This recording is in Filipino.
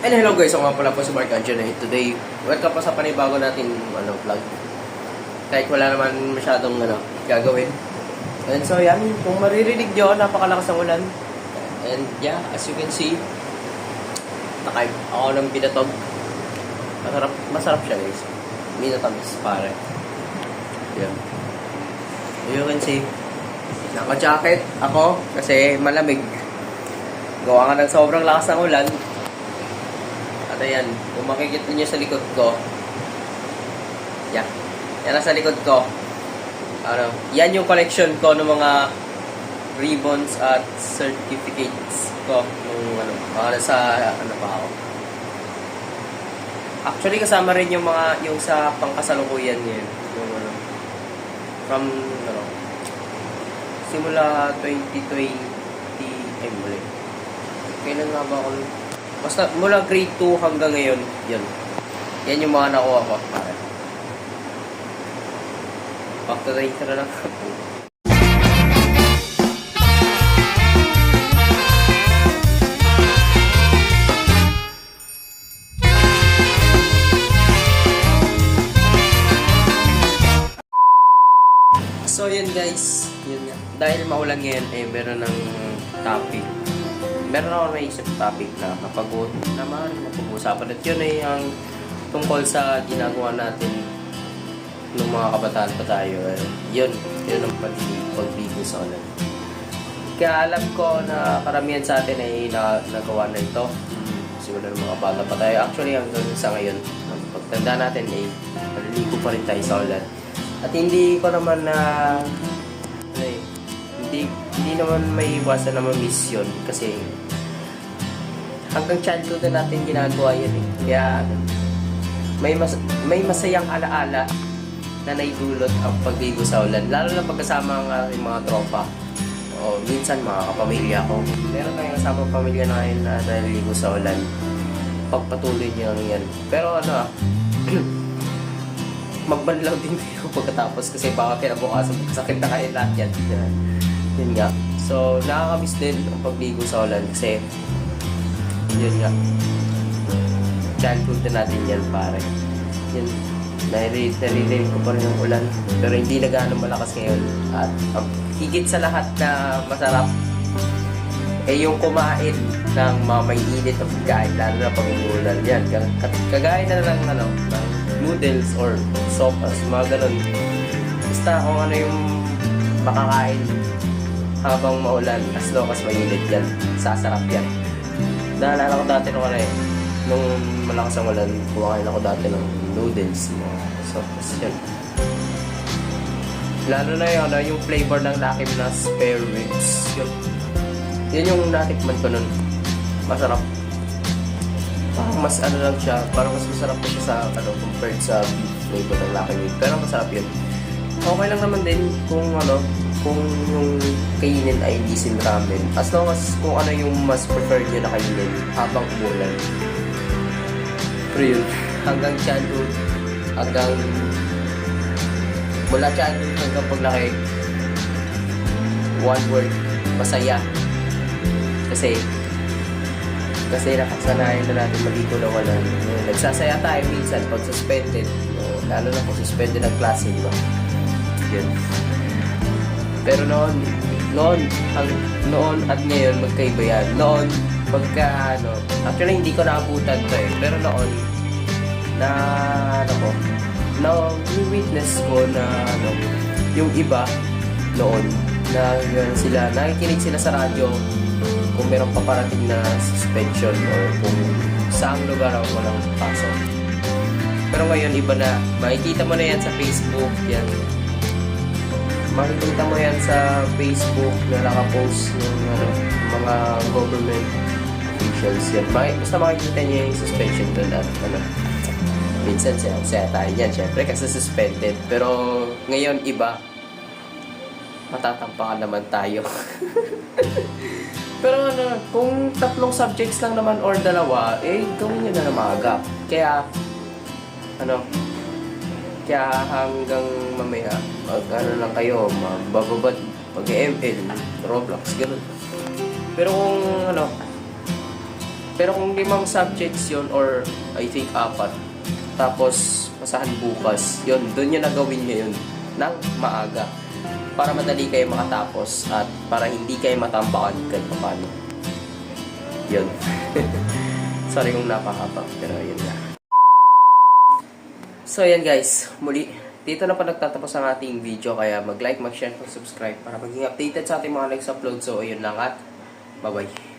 And hello guys, ako nga pala po si Mark eh. Today, welcome po sa panibago natin ano, vlog. Kahit wala naman masyadong ano, gagawin. And so yan, kung maririnig nyo, napakalakas ng ulan. And yeah, as you can see, nakay ako ng binatog. Masarap, masarap siya guys. Minatamis pare. Yan. You can see, naka-jacket ako kasi malamig. Gawa nga ng sobrang lakas ng ulan, ayan, kung makikita niyo sa likod ko, yan. Yan ang sa likod ko. Ano, yan yung collection ko ng mga ribbons at certificates ko nung ano, mga sa ano pa ako. Actually kasama rin yung mga yung sa pangkasalukuyan ngayon, yung ano from ano simula 2020 ay muli. Kailan nga ba ako Basta mula grade 2 hanggang ngayon, yun. Yan yung mga nakuha ko. Back to the intro lang. So yun guys, yun nga. Dahil maulan ngayon, eh meron ng topic. Meron ako naisip topic na kapag naman napag-uusapan at yun ay ang tungkol sa ginagawa natin nung mga kabataan pa tayo. Eh, yun, yun ang pag- pagbigo sa ulan. Kaya alam ko na karamihan sa atin ay na, nagawa na ito. Simula ng mga bata pa tayo. Actually, hanggang sa ngayon, ang pagtanda natin ay naliligo pa rin tayo sa ulan. At hindi ko naman na eh, hindi hindi naman may iwasan na ma-miss yun kasi hanggang childhood na natin ginagawa yan eh. Kaya may mas, may masayang alaala na naidulot ang pagligo sa ulan. Lalo na pagkasama ang aking mga tropa. O minsan mga kapamilya ko. Meron tayong kasama pamilya na ngayon na naliligo sa ulan. Pagpatuloy niyo lang yan. Pero ano ah, magbanlaw din kayo pagkatapos kasi baka kinabukasan magkasakit na kayo lahat yan. Yun nga. So, nakakamiss din ang pagligo sa ulan kasi yun nga. Childhood na natin yan pare. Yun. Naririnig, naririnig ko pa rin ang ulan. Pero hindi na gaano malakas ngayon. At ang higit sa lahat na masarap eh yung kumain ng mga may init na pagkain lalo na pag umulan yan. Kag- Kagaya na lang ano, ng noodles or sopas, mga ganun. Basta kung ano yung makakain habang maulan as long as mainit yan. Sasarap yan. Naalala ko dati nung ano eh, nung malakas ang ulan, kumain ako dati ng noodles, mga sopas yan. Lalo na yun, ano, yung flavor ng lakim na spare ribs. Yun, yun yung natikman ko nun. Masarap. Parang mas ano lang siya, parang mas masarap pa siya sa, ano, compared sa beef flavor ng Meat. Pero masarap yun. Okay lang naman din kung ano, kung yung kainin ay diesel ramen. As long as kung ano yung mas preferred nyo na kainin habang umulan. Pero yun, hanggang childhood, hanggang mula childhood hanggang paglaki, one word, masaya. Kasi, kasi nakasanayan na natin maligo na wala. Nagsasaya tayo minsan pag suspended. Lalo na kung suspended ang klase, di ba? Yun. Pero noon, noon, ang, noon at ngayon magkaiba yan. Noon, pagka ano, actually hindi ko naabutan to eh. Pero noon, na ano ko, na witness ko na ano, yung iba noon, na yun sila, nakikinig sila sa radyo kung meron paparating na suspension or kung saang lugar ang walang pasok. Pero ngayon, iba na. Makikita mo na yan sa Facebook, yan. Makikita mo yan sa Facebook na nakapost ng ano, mga government officials yan. Maki- Basta makikita niyo yung suspension doon at ano, minsan siya, saya tayo yan, syempre, kasi suspended. Pero ngayon, iba. Matatampakan naman tayo. Pero ano, kung tatlong subjects lang naman or dalawa, eh, gawin nyo na na maaga. Kaya, ano, kaya hanggang mamaya, mag ano lang kayo, magbababad, pag-ML, Roblox, ganun. Pero kung ano, Pero kung limang subjects yon or I think apat, tapos masahan bukas, yon doon nyo na gawin ngayon ng maaga para madali kayo makatapos at para hindi kayo matambakan kahit paano. Yun. Sorry kung napakapag, pero yun na. So yan guys, muli, dito na pa nagtatapos ang ating video kaya mag-like, mag-share, mag-subscribe para maging updated sa ating mga next upload. So ayun lang at bye-bye.